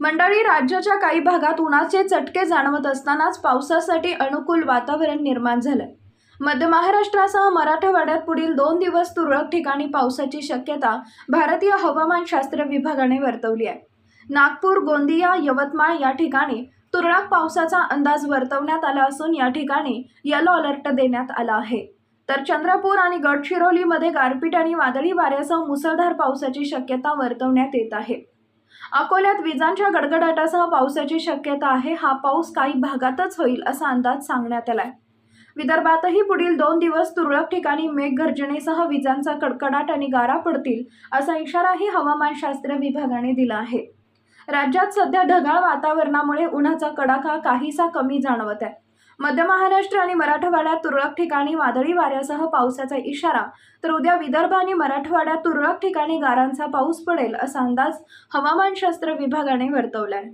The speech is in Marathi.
मंडळी राज्याच्या काही भागात उन्हाचे चटके जाणवत असतानाच पावसासाठी अनुकूल वातावरण निर्माण झालं मध्य महाराष्ट्रासह मराठवाड्यात पुढील दोन दिवस तुरळक ठिकाणी पावसाची शक्यता भारतीय हवामानशास्त्र विभागाने वर्तवली आहे. नागपूर गोंदिया यवतमाळ या ठिकाणी तुरळक पावसाचा अंदाज वर्तवण्यात आला असून या ठिकाणी येलो अलर्ट देण्यात आला आहे. तर चंद्रपूर आणि गडचिरोलीमध्ये गारपीट आणि वादळी वाऱ्यासह मुसळधार पावसाची शक्यता वर्तवण्यात येत आहे. अकोल्यात विजांच्या गडगडाटासह पावसाची शक्यता आहे. हा पाऊस काही भागातच होईल असा अंदाज सांगण्यात आलाय. विदर्भातही पुढील दोन दिवस तुरळक ठिकाणी मेघगर्जनेसह विजांचा कडकडाट आणि गारा पडतील असा इशाराही हवामानशास्त्र विभागाने दिला आहे. राज्यात सध्या ढगाळ वातावरणामुळे उन्हाचा कडाका काहीसा कमी जाणवत आहे. मध्य महाराष्ट्र आणि मराठवाड्यात तुरळक ठिकाणी वादळी वाऱ्यासह पावसाचा इशारा. तर उद्या विदर्भ आणि मराठवाड्यात तुरळक ठिकाणी गारांचा पाऊस पडेल असा अंदाज हवामानशास्त्र विभागाने वर्तवलाय.